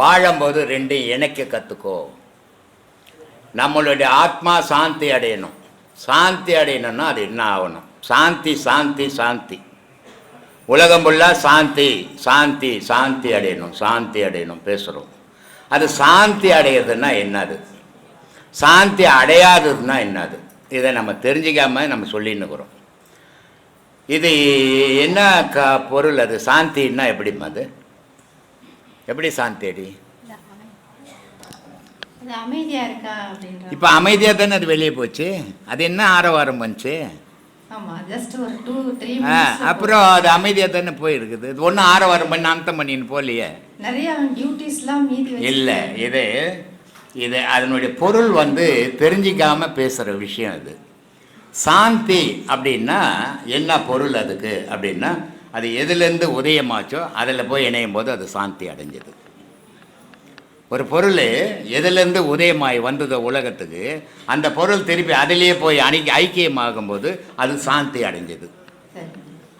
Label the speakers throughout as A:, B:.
A: வாழும்போது ரெண்டும் இணைக்க கற்றுக்கோ நம்மளுடைய ஆத்மா சாந்தி அடையணும். சாந்தி அடையணும்னா அது என்ன ஆகணும்? சாந்தி சாந்தி சாந்தி. உலகம் ஃபுல்லாக சாந்தி சாந்தி சாந்தி அடையணும் சாந்தி அடையணும் பேசுகிறோம் அது சாந்தி அடையிறதுன்னா என்னது? சாந்தி அடையாததுன்னா என்னது? இதை நம்ம தெரிஞ்சிக்காம நம்ம சொல்லின்னுக்குறோம் இது என்ன க பொருள் அது? சாந்தின்னா எப்படிம்மா அது? எப்படி சாந்தி அடி
B: அது அமைதியா இருக்கா அப்படின்ற
A: இப்போ அமைதியாக தானே அது வெளியே போச்சு. அது என்ன ஆரவாரம் பண்ணுச்சு அப்புறம் அது அமைதியாக தானே போயிருக்குது. இது ஒன்றும் ஆரவாரம் பண்ணி அந்தம் பண்ணின்னு போகலையே?
B: மீதி வச்சு
A: இல்லை இது இது அதனுடைய பொருள் வந்து தெரிஞ்சிக்காம பேசுகிற விஷயம் இது சாந்தி அப்படின்னா என்ன பொருள் அதுக்கு? அப்படின்னா அது எதுலேருந்து உதயமாச்சோ அதில் போய் இணையும் போது அது சாந்தி அடைஞ்சது. ஒரு பொருள் எதுலேருந்து உதயமாய் வந்ததோ உலகத்துக்கு அந்த பொருள் திருப்பி அதிலேயே போய் அணி ஐக்கியமாகும்போது அது சாந்தி அடைஞ்சது.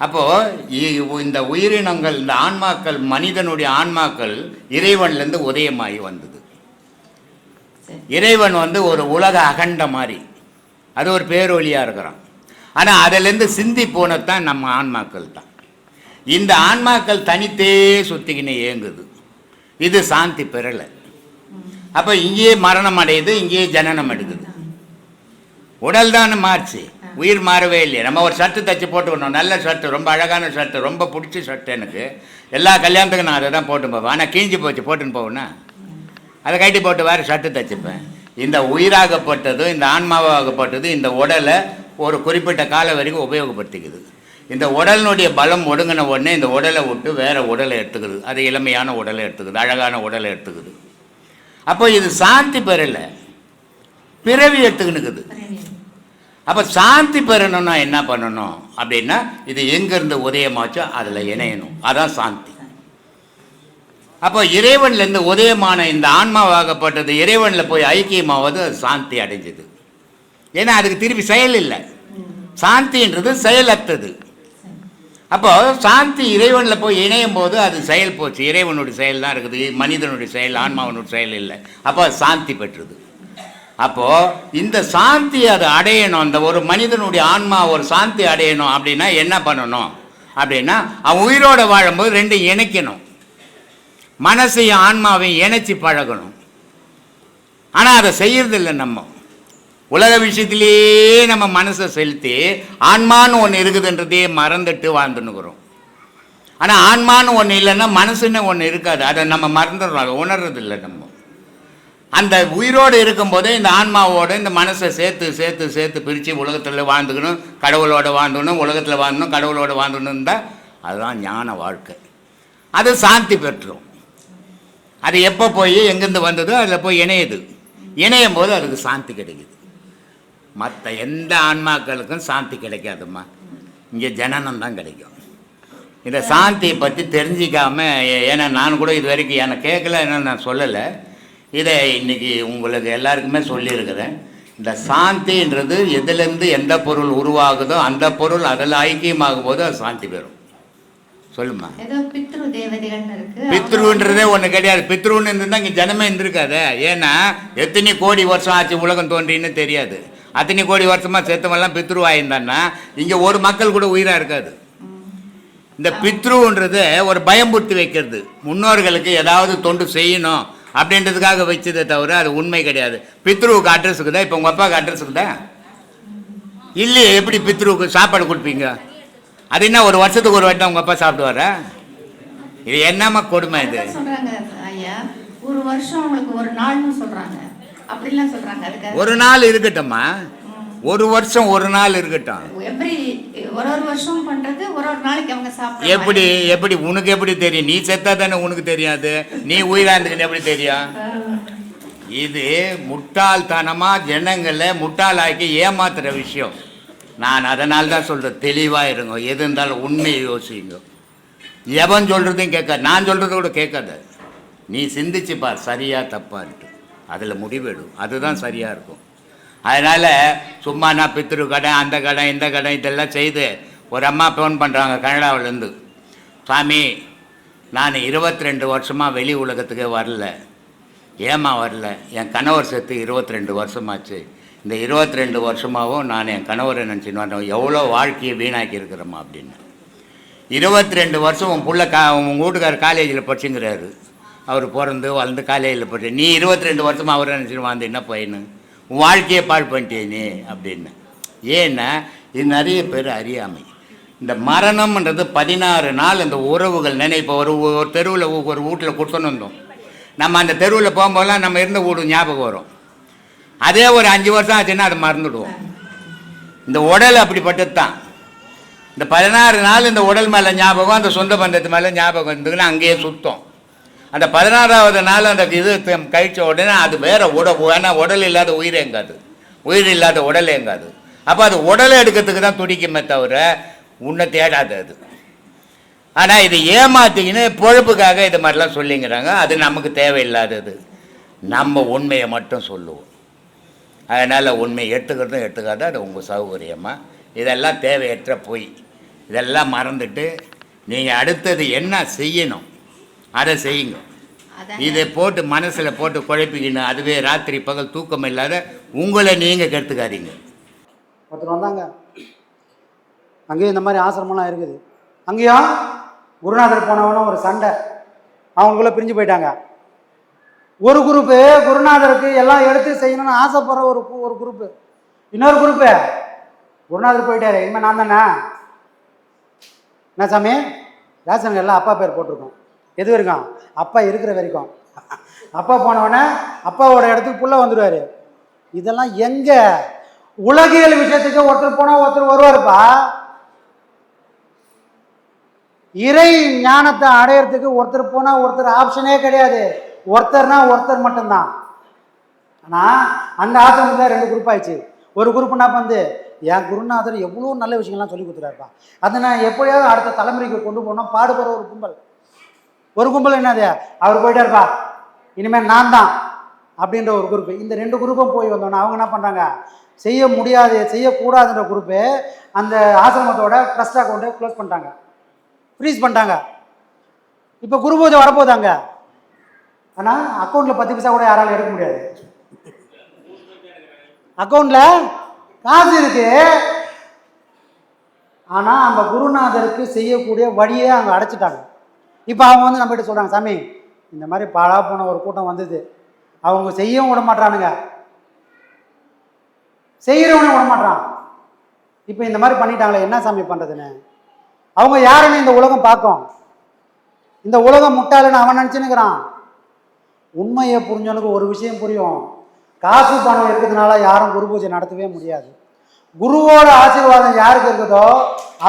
A: அப்போது இந்த உயிரினங்கள் இந்த ஆன்மாக்கள் மனிதனுடைய ஆன்மாக்கள் இறைவன்லேருந்து உதயமாகி வந்தது. இறைவன் வந்து ஒரு உலக அகண்ட மாதிரி அது ஒரு பேரொழியாக இருக்கிறான். ஆனால் அதிலேருந்து சிந்தி போனதான் நம்ம ஆன்மாக்கள் தான் இந்த ஆன்மாக்கள் தனித்தே சுத்திக்கின்னு இயங்குது. இது சாந்தி பெறலை அப்போ இங்கேயே மரணம் அடையுது இங்கேயே ஜனனம் எடுக்குது. உடல் தான் மாறுச்சு. உயிர் மாறவே இல்லையே. நம்ம ஒரு ஷர்ட்டு தச்சு போட்டுக்கணும் நல்ல ஷர்ட்டு ரொம்ப அழகான ஷர்ட்டு ரொம்ப பிடிச்ச ஷர்ட் எனக்கு. எல்லா கல்யாணத்துக்கும் நான் அதை தான் போட்டு போவேன். ஆனால் கீஞ்சி போச்சு போட்டுன்னு போவேன்னா? அதை கட்டி போட்டு வேறு ஷர்ட்டு தச்சுப்பேன். இந்த உயிராகப்பட்டதும் இந்த ஆன்மாவாகப்பட்டதும் இந்த உடலை ஒரு குறிப்பிட்ட காலம் வரைக்கும் உபயோகப்படுத்திக்குது. இந்த உடலினுடைய பலம் ஒடுங்கின உடனே இந்த உடலை விட்டு வேறு உடலை எடுத்துக்குது அது இளமையான உடலை எடுத்துக்குது அழகான உடலை எடுத்துக்குது அப்போ இது சாந்தி பெறலை. பிறவி எடுத்துக்கினுக்குது. அப்போ சாந்தி பெறணும்னா என்ன பண்ணணும்? அப்படின்னா இது எங்கேருந்து உதயமாச்சோ அதில் இணையணும். அதான் சாந்தி. அப்போ இறைவன்லேருந்து உதயமான இந்த ஆன்மாவாகப்பட்டது இறைவனில் போய் ஐக்கியமாவது அது சாந்தி அடைஞ்சது. ஏன்னா அதுக்கு திருப்பி செயல் இல்லை. சாந்தின்றது செயலற்றது. அப்போ சாந்தி இறைவனில் போய் இணையும் போது அது செயல் போச்சு. இறைவனுடைய செயல் தான் இருக்குது. மனிதனுடைய செயல் ஆன்மாவனுடைய செயல் இல்லை. அப்போ அது சாந்தி பெற்றுது. அப்போது இந்த சாந்தி அது அடையணும். அந்த ஒரு மனிதனுடைய ஆன்மா ஒரு சாந்தி அடையணும் அப்படின்னா என்ன பண்ணணும்? அப்படின்னா அவன் உயிரோட வாழும்போது ரெண்டும் இணைக்கணும். மனசையும் ஆன்மாவையும் இணைச்சி பழகணும். ஆனால் அதை செய்யறதில்லை நம்ம. உலக விஷயத்திலேயே நம்ம மனசை செலுத்தி ஆன்மான்னு ஒன்று இருக்குதுன்றதே மறந்துட்டு வாழ்ந்துன்னுக்குறோம். ஆனால் ஆன்மான்னு ஒன்று இல்லைன்னா மனசுன்னு ஒன்று இருக்காது. அதை நம்ம மறந்துடுறோம். அதை உணர்றதில்லை நம்ம. அந்த உயிரோடு இருக்கும்போதே இந்த ஆன்மாவோட இந்த மனசை சேர்த்து சேர்த்து சேர்த்து பிரித்து உலகத்தில் வாழ்ந்துக்கணும் கடவுளோட வாழ்ந்துக்கணும் உலகத்தில் வாழ்ந்தணும் கடவுளோட வாழ்ந்துக்கணும் தான் அதுதான் ஞான வாழ்க்கை. அது சாந்தி பெற்றோம். அது எப்போ போய் எங்கேருந்து வந்ததோ அதில் போய் இணையுது. இணையும் போது அதுக்கு சாந்தி கிடைக்குது. மற்ற எந்த ஆன்மாக்களுக்கும் சாந்தி கிடைக்காதும்மா. இங்கே ஜனனம் தான் கிடைக்கும். இந்த சாந்தியை பற்றி தெரிஞ்சிக்காம ஏன்னா நான் கூட இது வரைக்கும் எனக்கு கேட்கல என்ன நான் சொல்லலை. இதை இன்னைக்கு உங்களுக்கு எல்லாருக்குமே சொல்லியிருக்கிறேன். இந்த சாந்தின்றது எதுலேருந்து எந்த பொருள் உருவாகுதோ அந்த பொருள் அதில் ஐக்கியமாகும் போது அது சாந்தி பெறும். சொல்லுமா பித்ருன்றதே ஒன்று கிடையாது. பித்ருன்னு இருந்தால் இங்கே ஜனமே இருந்திருக்காதே. ஏன்னா எத்தனை கோடி வருஷம் ஆச்சு உலகம் தோன்றின்னு தெரியாது. அத்தனை கோடி வருஷமாக செத்தவெல்லாம் பித்ருவாயிருந்தான்னா இங்கே ஒரு மக்கள் கூட உயிராக இருக்காது. இந்த பித்ருன்றது ஒரு பயம்புறுத்தி வைக்கிறது. முன்னோர்களுக்கு ஏதாவது தொண்டு செய்யணும் அப்படின்றதுக்காக வச்சதே தவிர அது உண்மை கிடையாது. பித்ருவுக்கு அட்ரஸ் இருக்குதா? இப்போ உங்கள் அப்பாவுக்கு அட்ரஸ் இருக்குதா? இல்லையே எப்படி பித்ருவுக்கு சாப்பாடு கொடுப்பீங்க? அது என்ன ஒரு வருஷத்துக்கு ஒரு வாட்டி தான் உங்கள் அப்பா சாப்பிடுவாரா? இது என்னம்மா கொடுமை இது?
B: ஒரு வருஷம் அவங்களுக்கு ஒரு நாள்னு சொல்கிறாங்க அப்படிலாம் சொல்றாங்க அதுக்கு
A: ஒரு நாள் இருக்கட்டும்மா. ஒரு வருஷம் ஒரு நாள் இருக்கட்டும்.
B: எவ்ரி ஒரு ஒரு வருஷம் பண்றது ஒரு ஒரு நாளைக்கு அவங்க சாப்பிடுற
A: எப்படி எப்படி உனக்கு எப்படி தெரியும்? நீ செத்தா தானே உனக்கு தெரியாது? நீ உயிராந்துக்குன்னு எப்படி தெரியும்? இது முட்டாள்தனமா ஜனங்களை முட்டாளாக்கி ஏமாத்துற விஷயம். நான் அதனால தான் சொல்றேன் தெளிவா இருங்க. எது இருந்தாலும் உண்மையை யோசிங்க. எவன் சொல்றதையும் கேட்காது. நான் சொல்றத கூட கேட்காத. நீ சிந்திச்சு பார் சரியா தப்பான்ட்டு அதில் முடிவெடு அதுதான் சரியாக இருக்கும். அதனால் சும்மா நான் பித்ரு கடை அந்த கடை இந்த கடை இதெல்லாம் செய்து ஒரு அம்மா ஃபோன் பண்ணுறாங்க கனடாவிலேருந்து. சாமி நான் இருபத்தி ரெண்டு வருஷமாக வெளி உலகத்துக்கே வரல. ஏமா வரல? என் கணவர் செத்து இருபத்தி ரெண்டு வருஷமாச்சு. இந்த இருபத்தி ரெண்டு வருஷமாகவும் நான் என் கணவரை நினச்சின்னு வரேன் எவ்வளோ வாழ்க்கையை வீணாக்கி இருக்கிறோமா அப்படின்னு. இருபத்தி ரெண்டு வருஷம் உன் பிள்ளை கா உன் வீட்டுக்கார் காலேஜில் படிச்சுங்கிறாரு. அவர் பிறந்து வளர்ந்து காலையில் போட்டு நீ இருபத்தி ரெண்டு வருஷமாக அவர் நினச்சிட்டு வந்து என்ன பையனு? உன் வாழ்க்கையை பாழ் பண்ணிட்டே நீ அப்படின்னு. ஏன்னா இது நிறைய பேர் அறியாமை. இந்த மரணம்ன்றது பதினாறு நாள் இந்த உறவுகள் நினைப்போ ஒரு ஒரு தெருவில் ஒரு வீட்டில் கொடுத்துன்னு வந்தோம். நம்ம அந்த தெருவில் போகும்போதெல்லாம் நம்ம இருந்த வீடு ஞாபகம் வரும். அதே ஒரு அஞ்சு வருஷம் ஆச்சுன்னா அதை மறந்துடுவோம். இந்த உடல் அப்படிப்பட்டது தான். இந்த பதினாறு நாள் இந்த உடல் மேலே ஞாபகம் அந்த சொந்த பந்தத்து மேலே ஞாபகம் இருந்ததுன்னா அங்கேயே சுத்தம். அந்த பதினாறாவது நாள் அந்த இது கழிச்ச உடனே அது வேற உட ஏன்னா உடல் இல்லாத உயிர் எங்காது உயிர் இல்லாத உடல் எங்காது அப்போ அது உடலை எடுக்கிறதுக்கு தான் துடிக்குமே தவிர உன்னை தேடாது அது. ஆனால் இது ஏமாத்திக்கின்னு பொழப்புக்காக இது மாதிரிலாம் சொல்லிங்கிறாங்க. அது நமக்கு தேவையில்லாதது நம்ம உண்மையை மட்டும் சொல்லுவோம். அதனால் உண்மையை எடுத்துக்கிறதும் எடுத்துக்காத அது உங்கள் சௌகரியமாக இதெல்லாம் தேவையற்ற பொய். இதெல்லாம் மறந்துட்டு நீங்கள் அடுத்தது என்ன செய்யணும்? அதை செய்யுங்க. இதை போட்டு மனசில் போட்டு குழப்பிக்கணும் அதுவே ராத்திரி பகல் தூக்கம் இல்லாத உங்களை நீங்கள் கெடுத்துக்காதீங்க.
C: ஒருத்தர் வந்தாங்க. அங்கேயும் இந்த மாதிரி ஆசிரமம்லாம் இருக்குது. அங்கேயும் குருநாதர் போனவனும் ஒரு சண்டை. அவங்களுக்குள்ள பிரிஞ்சு போயிட்டாங்க. ஒரு குரூப்பு குருநாதருக்கு எல்லாம் எடுத்து செய்யணும்னு ஆசைப்படுற ஒரு ஒரு குரூப்பு. இன்னொரு குரூப்பு. குருநாதர் போயிட்டாரு. இனிமேல் நான் தானே? என்ன சாமி? ரேஷன் எல்லாம் அப்பா பேர் போட்டிருக்கோம். எது வரைக்கும் அப்பா இருக்கிற வரைக்கும். அப்பா போனவொடனே அப்பாவோட இடத்துக்கு புள்ள வந்துடுவார். இதெல்லாம் எங்க? உலகியல் விஷயத்துக்கு ஒருத்தர் போனால் ஒருத்தர் வருவாருப்பா. இறை ஞானத்தை அடையறதுக்கு ஒருத்தர் போனால் ஒருத்தர் ஆப்ஷனே கிடையாது. ஒருத்தர்னா ஒருத்தர் மட்டும்தான். ஆனால் அந்த ஆசிரமத்தில் ரெண்டு குரூப் ஆயிடுச்சு. ஒரு குரூப் வந்து என் குருநாதர் எவ்வளோ நல்ல விஷயங்கள்லாம் சொல்லி கொடுத்துறாருப்பா அதை நான் எப்படியாவது அடுத்த தலைமுறைக்கு கொண்டு போனால் பாடுபடுற ஒரு கும்பல். ஒரு கும்பல் என்னது? அவர் போயிட்டாருப்பா இனிமேல் நான் தான் அப்படின்ற ஒரு குரூப் இந்த ரெண்டு குரூப்பும் போய் வந்தோன்னா அவங்க என்ன பண்ணுறாங்க செய்ய முடியாது செய்யக்கூடாதுன்ற குரூப்பு அந்த ஆசிரமத்தோட ட்ரஸ்ட் அக்கௌண்ட்டை க்ளோஸ் பண்ணிட்டாங்க. ஃப்ரீஸ் பண்ணிட்டாங்க. இப்போ குரு பூஜை வரப்போதாங்க? ஆனால் அக்கௌண்ட்டில் பத்து பைசா கூட யாராலும் எடுக்க முடியாது. அக்கௌண்ட்டில் காசு இருக்கு. ஆனால் அந்த குருநாதருக்கு செய்யக்கூடிய வழியை அங்கே அடைச்சிட்டாங்க. இப்போ அவங்க வந்து நம்மகிட்ட சொல்கிறாங்க சாமி இந்த மாதிரி பாழா போன ஒரு கூட்டம் வந்தது. அவங்க செய்யவும் விட மாட்றானுங்க. செய்கிறவனும் விட மாட்றான். இப்போ இந்த மாதிரி பண்ணிட்டாங்களே என்ன சாமி பண்ணுறதுன்னு அவங்க யாருன்னு இந்த உலகம் பார்க்கும். இந்த உலகம் முட்டாளுன்னு அவன் நினச்சினுக்கிறான் உண்மையை புரிஞ்சவனுக்கு ஒரு விஷயம் புரியும். காசு பணம் இருக்கிறதுனால யாரும் குரு பூஜை நடத்தவே முடியாது. குருவோட ஆசீர்வாதம் யாருக்கு இருக்குதோ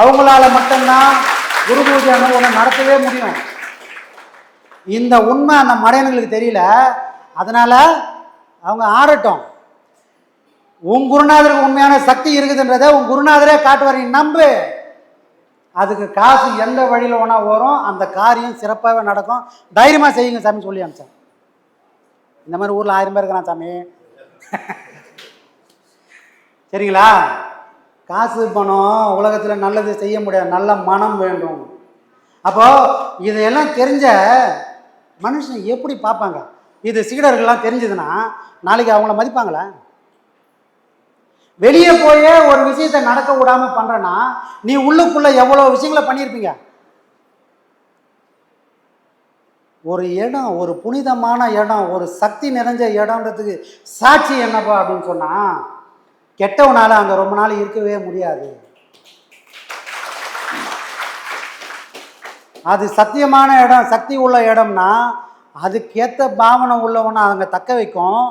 C: அவங்களால மட்டும்தான் குரு பூஜை ஒன்று நடத்தவே முடியும். இந்த உண்மை அந்த மடையனுங்களுக்கு தெரியல. அதனால் அவங்க ஆடட்டும் உன் குருநாதருக்கு உண்மையான சக்தி இருக்குதுன்றதை உன் குருநாதரே காட்டுவார் நீ நம்பு. அதுக்கு காசு எந்த வழியில் ஒன்றா வரும் அந்த காரியம் சிறப்பாகவே நடக்கும். தைரியமாக செய்யுங்க சாமி சொல்லி அனுப்பிச்சேன். இந்த மாதிரி ஊரில் ஆயிரம் பேர் இருக்கிறான் சாமி. சரிங்களா? காசு பணம் உலகத்தில் நல்லது செய்ய முடியாது. நல்ல மனம் வேண்டும். அப்போது இதையெல்லாம் தெரிஞ்ச மனுஷன் எப்படி பார்ப்பாங்க? இது சீடர்கள்லாம் தெரிஞ்சதுன்னா நாளைக்கு அவங்கள மதிப்பாங்களா? வெளியே போயே ஒரு விஷயத்தை நடக்க விடாமல் பண்ணுறேன்னா நீ உள்ளுக்குள்ளே எவ்வளோ விஷயங்களை பண்ணியிருப்பீங்க? ஒரு இடம் ஒரு புனிதமான இடம் ஒரு சக்தி நிறைஞ்ச இடம்ன்றதுக்கு சாட்சி என்னப்பா அப்படின்னு சொன்னால் கெட்டவனால் அங்கே ரொம்ப நாள் இருக்கவே முடியாது. அது சத்தியமான இடம் சக்தி உள்ள இடம்னா அதுக்கேற்ற பாவனை உள்ளவனை அவங்க தக்க வைக்கும்.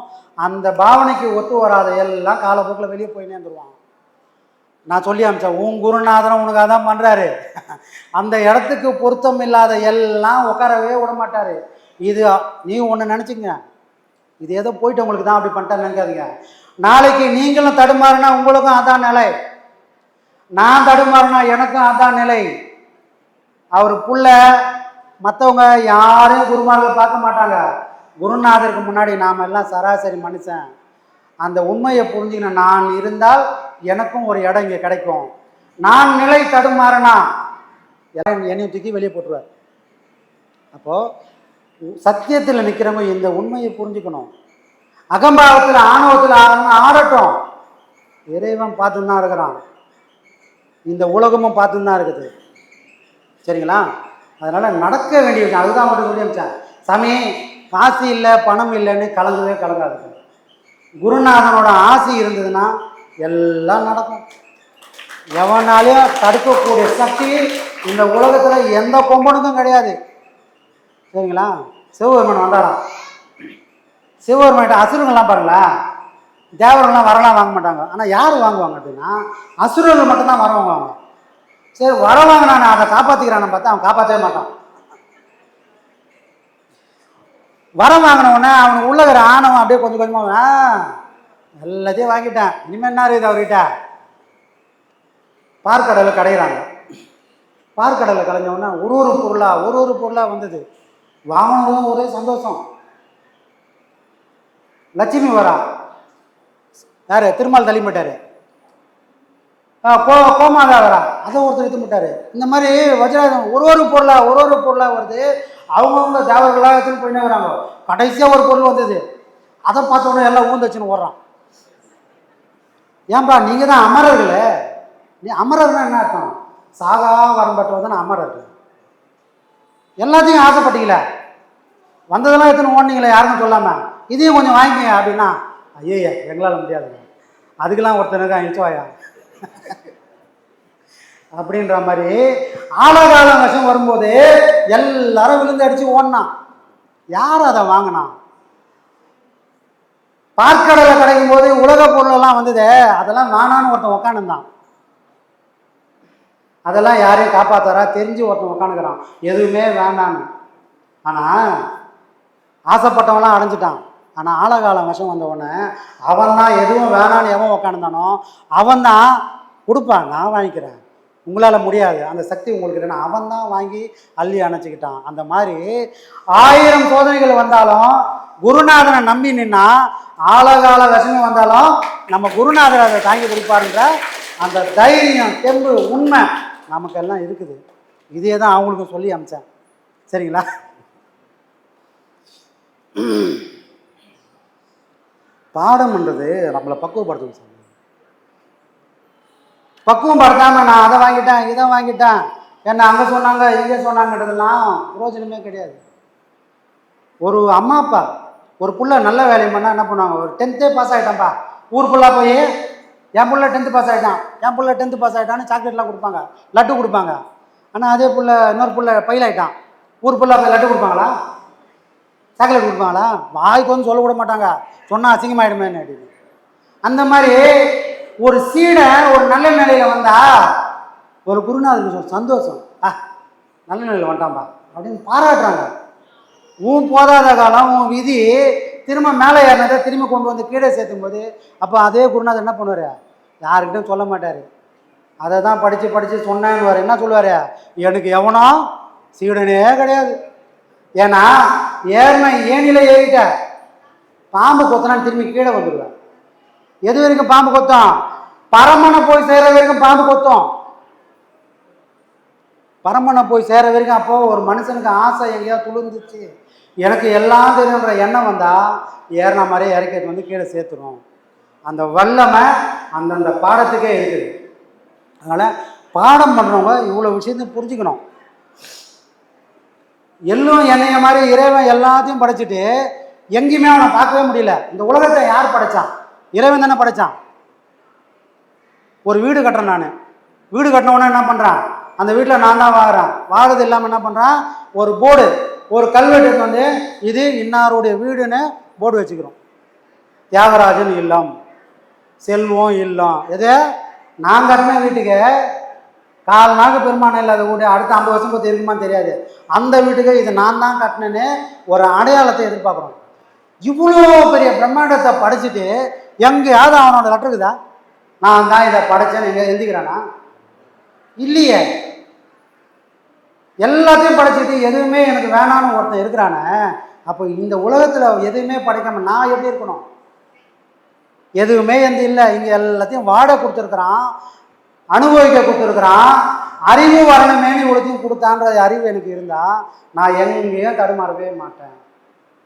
C: அந்த பாவனைக்கு ஒத்து வராத எல்லாம் காலப்போக்கில் வெளியே போய் நேர்ந்துருவான் நான் சொல்லி அமிச்சேன் உன் குருநாதனம் உனக்காக தான் பண்ணுறாரு அந்த இடத்துக்கு பொருத்தம் இல்லாத எல்லாம் உட்காரவே விட மாட்டார். இது நீ ஒன்று நினச்சிங்க. இது ஏதோ போயிட்டு உங்களுக்கு தான் அப்படி பண்ணிட்டேன்னு நினைக்காதீங்க. நாளைக்கு நீங்களும் தடுமாறுனா உங்களுக்கும் அதான் நிலை. நான் தடுமாறுனா எனக்கும் அதான் நிலை. அவர் புள்ள மற்றவங்க யாரையும் குருமார்களை பார்க்க மாட்டாங்க. குருநாதருக்கு முன்னாடி நாம் எல்லாம் சராசரி மனுஷன். அந்த உண்மையை புரிஞ்சுக்கணும் நான் இருந்தால் எனக்கும் ஒரு இடம் இங்கே கிடைக்கும். நான் நிலை தடுமாறனா எல்லாம் என்னையும் தூக்கி வெளியே போட்டுருவார். அப்போது சத்தியத்தில் நிற்கிறவங்க இந்த உண்மையை புரிஞ்சுக்கணும். அகம்பாவத்தில் ஆணவத்தில் ஆடுறவங்க ஆடட்டும் இறைவன் பார்த்துன்னு தான் இருக்கிறான். இந்த உலகமும் பார்த்துன்னு தான் இருக்குது. சரிங்களா? அதனால் நடக்க வேண்டிய விஷயம் அதுதான் மட்டும் சொல்லி சாமி காசு இல்லை பணம் இல்லைன்னு கலங்கவே கலங்காது. குருநாதனோட ஆசை இருந்ததுன்னா எல்லாம் நடக்கும். எவனாலையும் தடுக்கக்கூடிய சக்தி இந்த உலகத்தில் எந்த கொம்பனுக்கும் கிடையாது. சரிங்களா? சிவபெருமன் வந்தாராம். சிவபெருமன்கிட்ட அசுரங்கள்லாம் பாருங்களேன் தேவர்கள்லாம் வரலாம் வாங்க மாட்டாங்க. ஆனால் யார் வாங்குவாங்க அப்படின்னா அசுரர்கள் மட்டும்தான் வர வாங்குவாங்க சரி வர நான் அதை காப்பாற்றிக்கிறான்னு பார்த்தா அவன் காப்பாற்றவே மாட்டான். வரம் வாங்கினவுடனே அவனுக்கு உள்ளகிற இருக்கிற ஆணவம் அப்படியே கொஞ்சம் கொஞ்சமாக எல்லாத்தையும் வாங்கிட்டேன். இனிமேல் என்ன இருக்குது அவர்கிட்ட? பார்க்கடலை கடையிறாங்க. பார்க்கடலை கலைஞ்சவுடனே ஒரு ஒரு பொருளாக ஒரு ஒரு பொருளாக வந்தது. வாங்கினதும் ஒரே சந்தோஷம். லட்சுமி வரா. யார்? திருமால் தள்ளிப்பட்டாரு கோ கோமாதா அதை ஒருத்தர் இது விட்டாரு இந்த மாதிரி வஜ்ராயுதம் ஒரு ஒரு பொருளாக ஒரு ஒரு பொருளாக வருது. அவங்கவுங்க தேவர்களாக எடுத்துன்னு போயினே வராங்க. கடைசியாக ஒரு பொருள் வந்தது. அதை பார்த்தோன்னே எல்லாம் ஊந்துச்சுன்னு ஓடுறான். ஏன்பா நீங்கள் தான் அமரர்கள். நீ அமரர்னா என்ன அர்த்தம்? சாகா வரம்பட்டவர் தானே அமரர். எல்லாத்தையும் ஆசைப்பட்டீங்களே. வந்ததெல்லாம் எடுத்துன்னு ஓடுனீங்களே யாருன்னு சொல்லாமல் இதையும் கொஞ்சம் வாங்கிக்கங்க அப்படின்னா ஐயோ எங்களால் முடியாதுங்க. அதுக்கெல்லாம் ஒருத்தனுக்கு அழிச்சுவாயா அப்படின்ற மாதிரி ஆழகாலம் விஷம் வரும்போது எல்லாரும் விழுந்து அடிச்சு ஓடினான். யார் அதை வாங்கினான் பார்க்கடலை கிடைக்கும் போது உலக பொருளெல்லாம் வந்ததே அதெல்லாம் வேணான்னு ஒருத்தன் உக்காந்துருந்தான். அதெல்லாம் யாரையும் காப்பாத்தாரா? தெரிஞ்சு ஒருத்தன் உக்காந்துக்கிறான். எதுவுமே வேண்டான்னு ஆனால் ஆசைப்பட்டவங்களாம் அடைஞ்சிட்டான். ஆனால் ஆழகாலம் விஷம் வந்த உடனே அவன் தான் எதுவும் வேணான்னு எவன் உக்காந்துருந்தானோ அவன் தான் கொடுப்பான் நான் வாங்கிக்கிறேன். உங்களால் முடியாது. அந்த சக்தி உங்களுக்கு இல்லைன்னா அவன் தான் வாங்கி அள்ளி அணைச்சிக்கிட்டான். அந்த மாதிரி ஆயிரம் சோதனைகள் வந்தாலும் குருநாதனை நம்பி நின்னா ஆழகால விஷமம் வந்தாலும் நம்ம குருநாதர் அதை தாங்கி கொடுப்பாருன்ற அந்த தைரியம் தெம்பு உண்மை நமக்கெல்லாம் இருக்குது. இதே தான் அவங்களுக்கும் சொல்லி அமிச்சேன். சரிங்களா? பாடம்ன்றது நம்மளை பக்குவப்படுத்தணும் சாமி. பக்குவம் படுத்தாம நான் அதை வாங்கிட்டேன் இதை வாங்கிட்டேன். என்ன அங்கே சொன்னாங்க இங்கே சொன்னாங்கன்றதுலாம் பிரயோஜனமே கிடையாது. ஒரு அம்மா அப்பா ஒரு புள்ள நல்ல வேலையை பண்ணால் என்ன பண்ணுவாங்க? ஒரு டென்த்தே பாஸ் ஆகிட்டான்ப்பா ஊர் ஃபுல்லாக போய் என் புள்ள டென்த்து பாஸ் ஆகிட்டான் என் புள்ள டென்த்து பாஸ் ஆகிட்டான்னு சாக்லேட்லாம் கொடுப்பாங்க லட்டு கொடுப்பாங்க. ஆனால் அதே புள்ள இன்னொரு புள்ள ஃபெயில் ஆகிட்டான் ஊர் ஃபுல்லாக போய் லட்டு கொடுப்பாங்களா? சாக்லேட் கொடுப்பாங்களா? வாய்க்கு வந்து சொல்லக்கூட மாட்டாங்க. சொன்னால் அசிங்கமாயிடுமேன்னு அப்படின்னு அந்த மாதிரி ஒரு சீடை ஒரு நல்ல நிலையில் வந்தா ஒரு குருநாதர் சந்தோஷம். ஆ நல்ல நிலையில் வந்துட்டான்பா. அப்படின்னு பாராட்டுறாங்க. உன் போதாத காலம் உன் விதி திரும்ப மேலே ஏறினதை திரும்பி கொண்டு வந்து கீழே சேர்த்தும் போது அப்போ அதே குருநாதர் என்ன பண்ணுவார்? யாருக்கிட்டும் சொல்ல மாட்டார். அதை தான் படித்து படித்து சொன்னேன்னு என்ன சொல்லுவார்? எனக்கு எவனோ சீடனே கிடையாது. ஏன்னா ஏறின ஏனில ஏறிட்ட பாம்பு கொத்தினான்னு திரும்பி கீழே வந்துடுவேன் எது வரைக்கும் பாம்பு கொத்தும்? பரமனை போய் சேர்ற வரைக்கும் பாம்பு கொத்தும். பரமனை போய் சேர்ற வரைக்கும் அப்போ ஒரு மனுஷனுக்கு ஆசை எங்கேயோ துளிர்ந்துச்சு. எனக்கு எல்லாம் தெரியுன்ற எண்ணம் வந்தா ஏறின மாதிரியே இறக்கிறது வந்து கீழே சேர்த்துடும் அந்த வல்லமை அந்தந்த பாடத்துக்கே இருக்குது. அதனால் பாடம் பண்ணுறவங்க இவ்வளோ விஷயத்தையும் புரிஞ்சுக்கணும். எல்லும் என்னைய மாதிரி இறைவன் எல்லாத்தையும் படைச்சிட்டு எங்கேயுமே அவனை பார்க்கவே முடியல. இந்த உலகத்தை யார் படைச்சான்? இறைவன் தானே படைச்சான்? ஒரு வீடு கட்டுறேன் நான். வீடு கட்டின என்ன பண்ணுறான் அந்த வீட்டில் நான் தான் வாங்குறேன் வாங்குறது இல்லாமல் என்ன பண்ணுறான் ஒரு போர்டு ஒரு கல்வெட்டுக்கு வந்து இது இன்னாருடைய வீடுன்னு போர்டு வச்சுக்கிறோம். தியாகராஜன் இல்லம் செல்வம் இல்லம். எது? நான் கட்டின வீட்டுக்கு கால் பெருமானம் இல்லாத வீடு அடுத்த ஐம்பது வருஷம் பற்றி இருக்குமான்னு தெரியாது. அந்த வீட்டுக்கு இது நான் தான் கட்டினேன்னு ஒரு அடையாளத்தை எதிர்பார்க்குறோம். இவ்வளோ பெரிய பிரம்மாண்டத்தை படைச்சிட்டு எங்கேயாவது அவனோட லெட்டர் நான் தான் இதை படைச்சேன்னு எங்கே எழுதிக்கிறானா? இல்லையே. எல்லாத்தையும் படைச்சிட்டு எதுவுமே எனக்கு வேணான்னு ஒருத்தன் இருக்கிறானே. அப்போ இந்த உலகத்தில் எதுவுமே படைக்காம நான் எப்படி இருக்கணும்? எதுவுமே எந்த இல்லை. இங்கே எல்லாத்தையும் வாடகை கொடுத்துருக்குறான். அனுபவிக்க கொடுத்துருக்குறான் அறிவு வரணுமேனு ஒழுத்தி கொடுத்தான்ற அறிவு எனக்கு இருந்தால் நான் எங்கேயும் தடுமாறவே மாட்டேன்.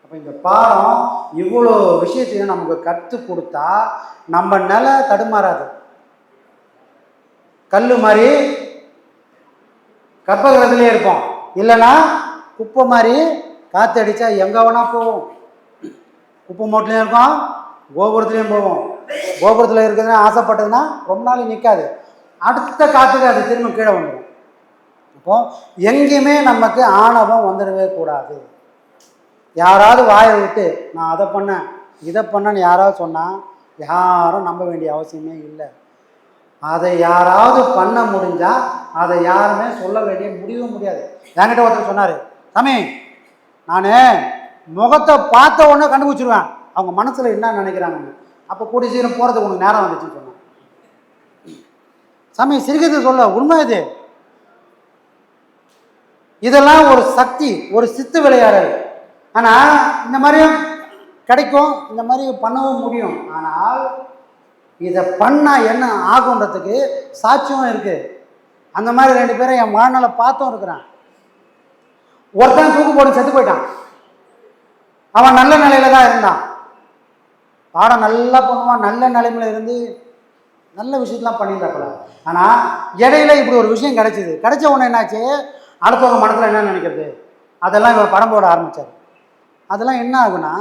C: அப்போ இந்த பாடம் இவ்வளோ விஷயத்தையும் நமக்கு கற்றுக் கொடுத்தா நம்ம நிலை தடுமாறாது. கல் மாதிரி கற்பகிரகத்திலே இருப்போம். இல்லைன்னா குப்பை மாதிரி காற்று அடித்தா எங்கே வேணால் போவோம். குப்பை மூட்டிலையும் இருக்கும் கோபுரத்துலேயும் போவோம். கோபுரத்தில் இருக்குதுன்னு ஆசைப்பட்டதுன்னா ரொம்ப நாள் நிற்காது அடுத்த காற்றுக்கு அது திரும்ப கீழே வந்துடும் இப்போ எங்கேயுமே நமக்கு ஆணவம் வந்துடவே கூடாது. யாராவது வாயை விட்டு நான் அதை பண்ணேன் இதை பண்ணேன்னு யாராவது சொன்னால் யாரும் நம்ப வேண்டிய அவசியமே இல்லை. அதை யாராவது பண்ண முடிஞ்சால் அதை யாருமே சொல்ல வேண்டிய முடியவும் முடியாது. என்கிட்ட ஒருத்தர் சொன்னார் சாமி நான் முகத்தை பார்த்த உடனே கண்டுபிடிச்சிருவேன். அவங்க மனசில் என்ன நினைக்கிறாங்கன்னு. அப்போ கூடிய சீக்கிரம் போகிறதுக்கு உனக்கு நேரம் வந்துச்சுன்னு சொன்னேன். சாமி சிரிக்கிறது சொல்ல உண்மை இது. இதெல்லாம் ஒரு சக்தி ஒரு சித்து விளையாடல். ஆனால் இந்த மாதிரியும் கிடைக்கும் இந்த மாதிரி பண்ணவும் முடியும். ஆனால் இதை பண்ணால் என்ன ஆகுன்றதுக்கு சாட்சியம் இருக்குது அந்த மாதிரி ரெண்டு பேரும் என் மாநில பார்த்தும் இருக்கிறான். ஒருத்தன் தூக்கு போட்டு செத்து போயிட்டான். அவன் நல்ல நிலையில தான் இருந்தான். பாடம் நல்லா பண்ணுவான் நல்ல நிலைமையில இருந்து நல்ல விஷயத்தெலாம் பண்ணியிருந்தாப்புல. ஆனால் இடையில இப்படி ஒரு விஷயம் கிடைச்சிது. கிடைச்ச உடனே என்னாச்சு? அடுத்தவங்க மனசில் என்ன நினைக்கிறது? அதெல்லாம் இவர் படம் போட ஆரம்பித்தார் அதெல்லாம் என்ன ஆகுனா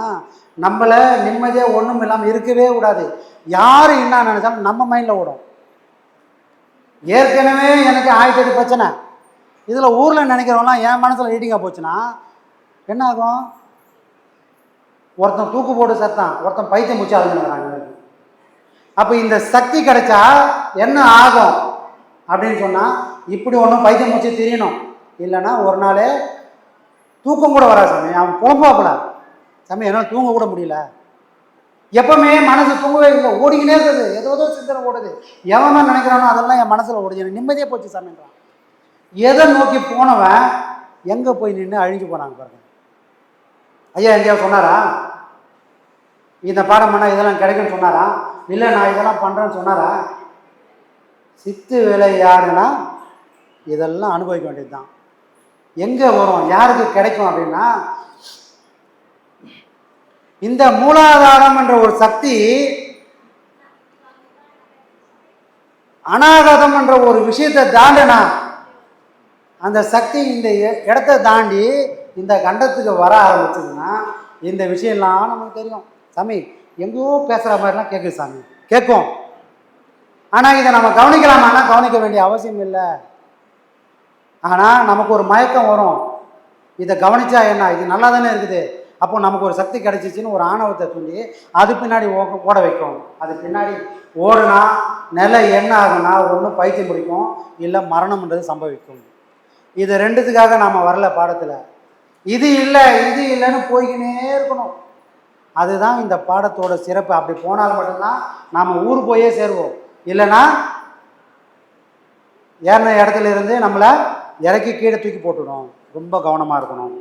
C: நம்மளை நிம்மதியாக ஒன்றும் இல்லாமல் இருக்கவே கூடாது. யார் என்ன நினைச்சாலும் நம்ம மைண்டில் ஓடும். ஏற்கனவே எனக்கு ஆயிரத்தி எட்டு பிரச்சனை. இதில் ஊரில் நினைக்கிறவங்களாம் என் மனசில் ரீடிங்காக போச்சுன்னா என்ன ஆகும்? ஒருத்தன் தூக்கு போட்டு சத்தான். ஒருத்தன் பைத்தியம் முடிச்சு அழுதுங்கிறாங்க அப்போ இந்த சக்தி கிடைச்சா என்ன ஆகும்? அப்படின்னு சொன்னால் இப்படி ஒன்றும் பைத்தியம் முடிச்சு தெரியணும். இல்லைன்னா ஒரு நாள் தூக்கம் கூட வராது சாமி. அவன் புலம்பாப்புல. சாமி என்னால் தூங்க கூட முடியல. எப்பவுமே மனசு தூங்கவே இல்லை. ஓடிக்கினே இருக்குது ஏதோ ஏதோ சிந்தனை ஓடுது. எவன் நினைக்கிறானோ அதெல்லாம் என் மனசில் ஓடுது. எனக்கு போச்சு சாமின்றான். எதை நோக்கி போனவன் எங்கே போய் நின்று அழிஞ்சு போனாங்க பாருங்க. ஐயா எங்கேயா சொன்னாரா? இந்த பாடம் பண்ணால் இதெல்லாம் கிடைக்குன்னு சொன்னாரா? இல்லை நான் இதெல்லாம் பண்ணுறேன்னு சொன்னாரா? சித்து விளையாடுனா இதெல்லாம் அனுபவிக்க வேண்டியது தான் எங்கே வரும்? யாருக்கு கிடைக்கும் அப்படின்னா இந்த மூலாதாரம் என்ற ஒரு சக்தி அனாகதம் என்ற ஒரு விஷயத்தை தாண்டினா அந்த சக்தி இந்த இடத்த தாண்டி இந்த கண்டத்துக்கு வர ஆரம்பிச்சதுன்னா இந்த விஷயம்லாம் நமக்கு தெரியும். சாமி எங்கேயோ பேசுகிற மாதிரிலாம் கேட்குது சாமி. கேட்கும். ஆனால் இதை நம்ம கவனிக்கலாமான்னா கவனிக்க வேண்டிய அவசியம் இல்லை. ஆனால் நமக்கு ஒரு மயக்கம் வரும். இதை கவனிச்சா என்ன? இது நல்லா தானே இருக்குது? அப்போ நமக்கு ஒரு சக்தி கிடைச்சிச்சின்னு ஒரு ஆணவத்தை தூண்டி அது பின்னாடி ஓ- ஓட வைக்கும். அது பின்னாடி ஓடுனா நிலை என்ன ஆகுனா ஒன்று பைத்தியம் பிடிக்கும் இல்லை மரணம்ன்றது சம்பவிக்கும். இது ரெண்டுத்துக்காக நாம் வரல பாடத்தில். இது இல்லை இது இல்லைன்னு போய்க்கினே இருக்கணும். அதுதான் இந்த பாடத்தோட சிறப்பு. அப்படி போனால் மட்டும்தான் நாம் ஊர் போயே சேருவோம். இல்லைன்னா ஏறின இடத்துல இருந்து நம்மளை இறக்கி கீழே தூக்கி போட்டுடும் ரொம்ப கவனமாக இருக்கணும்.